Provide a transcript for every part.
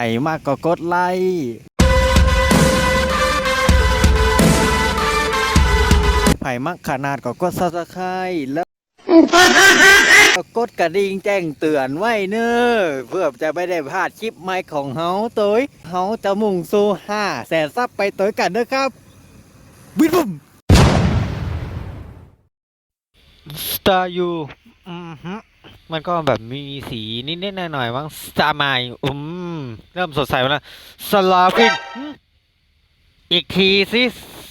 ไอ้มากก็กดไลค์ไผ่มักขนาดก็กดซับสไครต์แล้วก็กดกระดิ่งแจ้งเตือนไว้เนอะเพื่อจะไม่ได้พลาดคลิปใหม่ของเฮาตัวเฮาจะมุ่งสู่ห้าแสนซับไปตัวกันนะครับบิดบุ้ม Star You อืมฮึมันก็แบบมีสีนิดๆหน่อยๆมั้ง Star m i อืม เริ่มสดใสมาแล้ว s l a f i n g อีกทีสิ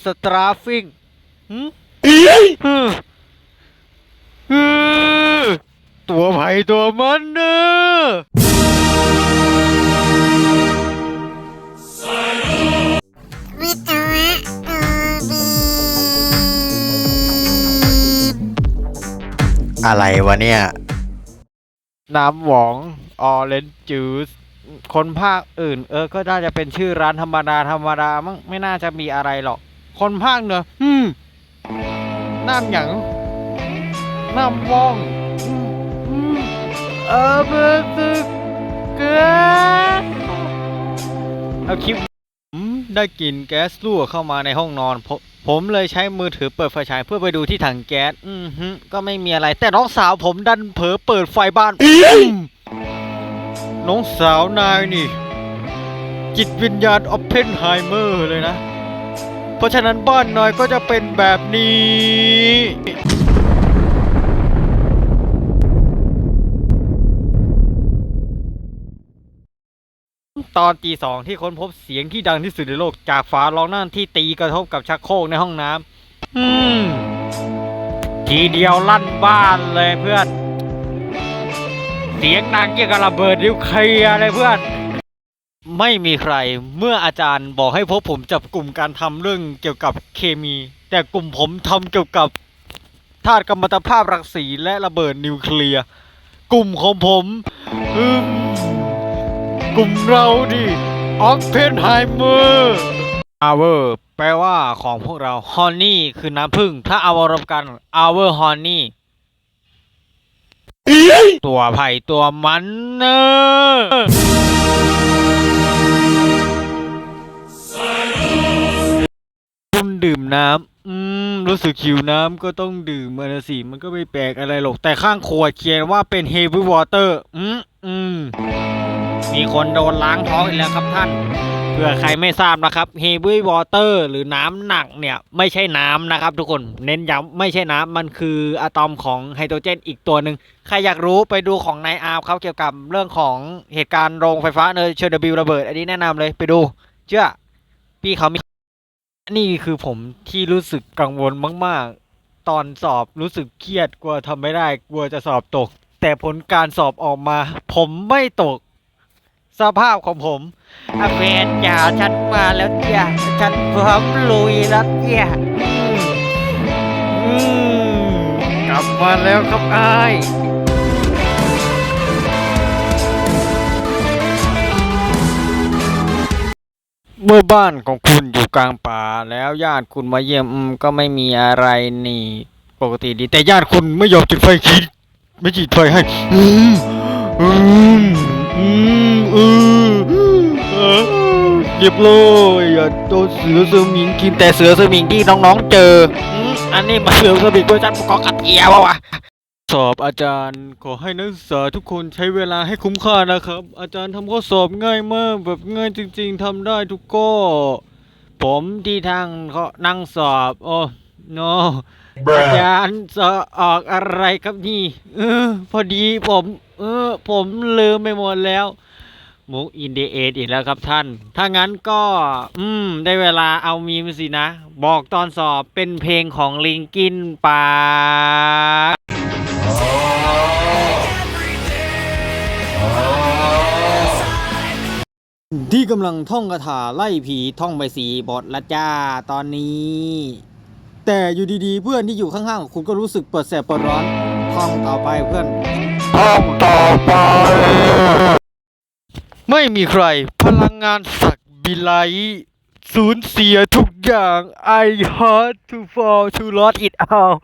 s t r a f i n g หืมฮึฮึตัวไผ่ตัวมันเนอะวิศวะโอบีอะไรวะเนี่ย น้ำหวองออเรนจ์จูส คนภาคอื่น เออ ก็น่าจะเป็นชื่อร้านธรรมดาธรรมดามั้งไม่น่าจะมีอะไรหรอก คนภาคเหนืออืมน้ำหยังน้ำหวองเออเบอร์ตึกเกเอาคลิปผมได้กลิ่นแก๊สรั่วเข้ามาในห้องนอนผมผมเลยใช้มือถือเปิดไฟฉายเพื่อไปดูที่ถังแก๊ส อือฮึก็ไม่มีอะไร แต่น้องสาวผมดันเผลอเปิดไฟบ้าน น้องสาวนายนี่ จิตวิญญาณออปเพนไฮเมอร์เลยนะ เพราะฉะนั้นบ้านนายก็จะเป็นแบบนี้ ตอนตีสองที่ค้นพบเสียงที่ดังที่สุดในโลกจากฝาลองนั่นที่ตีกระทบกับชักโครกในห้องน้ำอืม ทีเดียวลั่นบ้านเลยเพื่อน สียงดังเกี่ยวกับระเบิดนิวเคลียร์เลยเพื่อน ไม่มีใครเมื่ออาจารย์บอกให้พวกผมจับกลุ่มการทำเรื่องเกี่ยวกับเคมี แต่กลุ่มผมทำเกี่ยวกับธาตุกัมมันตภาพรังสีและระเบิดนิวเคลียร์กลุ่มของผมอืมกลุ่มเราดิออกเพนไฮเมอร์อเวอร์แปลว่าของพวกเราฮอนนี่คือน้ำผึ้งถ้าเอามารวมกันอเวอร์ฮอนนี่ ตัวไผ่ตัวมันเนอะคุณดื่มน้ำอืม รู้สึกหิวน้ำก็ต้องดื่มมานสิ มันก็ไม่แปลกอะไรหรอก แต่ข้างขวดเขียนว่าเป็น heavy water อืม อืม มีคนโดนล้างท้องอีกแล้วครับท่าน เพื่อใครไม่ทราบนะครับ heavy water หรือน้ำหนักเนี่ยไม่ใช่น้ำนะครับ ทุกคนเน้นย้ำไม่ใช่น้ำมันคืออะตอมของไฮโดรเจนอีกตัวหนึ่งใครอยากรู้ไปดูของนายอาร์มเขาเกี่ยวกับเรื่องของเหตุการณ์โรงไฟฟ้าเนยเชอร์โนบิลระเบิด อันนี้แนะนำเลยไปดู เชื่อพี่เขามีนี่คือผมที่รู้สึกกังวลมาก ๆ ตอนสอบรู้สึกเครียดกลัวทำไม่ได้กลัวจะสอบตก แต่ผลการสอบออกมา ผมไม่ตก สภาพของผมอาเฟนจ๋าฉันมาแล้วจ้ะฉันพร้อมลุยแล้วจ้ะอืมอืมกลับมาแล้วครับไอ้ายเมื่อบ้านของคุณอยู่กลางป่าแล้วญาติคุณมาเยี่ยมอืมก็ไม่มีอะไรนี่ ปกติดี แต่ญาติคุณไม่ยอมจุดไฟคิด ไม่จุดไฟให้ อืมอืม อืมอืมเออเรียบร้อยอย่าโดนเสือสมิงกินแต่เสือสมิงที่น้องๆเจออืมอันนี้มาเสือสมิงด้วยฉันประกอบกับเอียววะสอบอาจารย์ขอให้นักศึกษาทุกคนใช้เวลาให้คุ้มค่านะครับ อาจารย์ทำข้อสอบง่ายมาก แบบง่ายจริง ๆทำได้ทุกข้อ ผมที่ทางเขานั่งสอบ โอ้โน อาจารย์สอบออกอะไรครับนี่ เออ พอดีผม เออ ผมลืมไปหมดแล้วมุกอินเดเอทอีกแล้วครับท่าน ถ้างั้นก็ อืม ได้เวลาเอามีมสินะ บอกตอนสอบเป็นเพลงของลิงกินปาร์คที่กำลังท่องคาถาไล่ผีท่องไปสีบทละจ้าตอนนี้ แต่อยู่ดีๆ เพื่อนที่อยู่ข้างๆของคุณก็รู้สึกเปิดแสบเปิดร้อนท่องต่อไปเพื่อนท่องต่อไป ไม่มีใคร พลังงานศักบิไลสูญเสียทุกอย่าง I had to fall to lost it all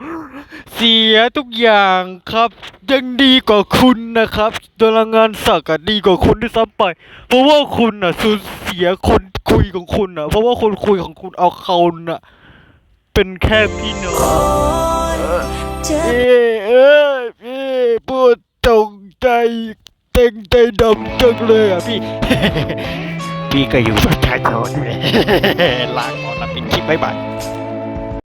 เสียทุกอย่างครับ ยังดีกว่าคุณนะครับตารางงานสักดีกว่าคุณด้วยซ้ำไป เพราะว่าคุณน่ะสูญเสียคนคุยของคุณน่ะ เพราะว่าคนคุยของคุณเอาเขาน่ะ เป็นแค่พี่น้องเอ้เอ้ยพี่พูดตรงใจเต็งใจดำจังเลยอะพี่ พี่ก็อยู่ประชาชนเลยลาก่อนละเป็นคลิปบ๊ายบาย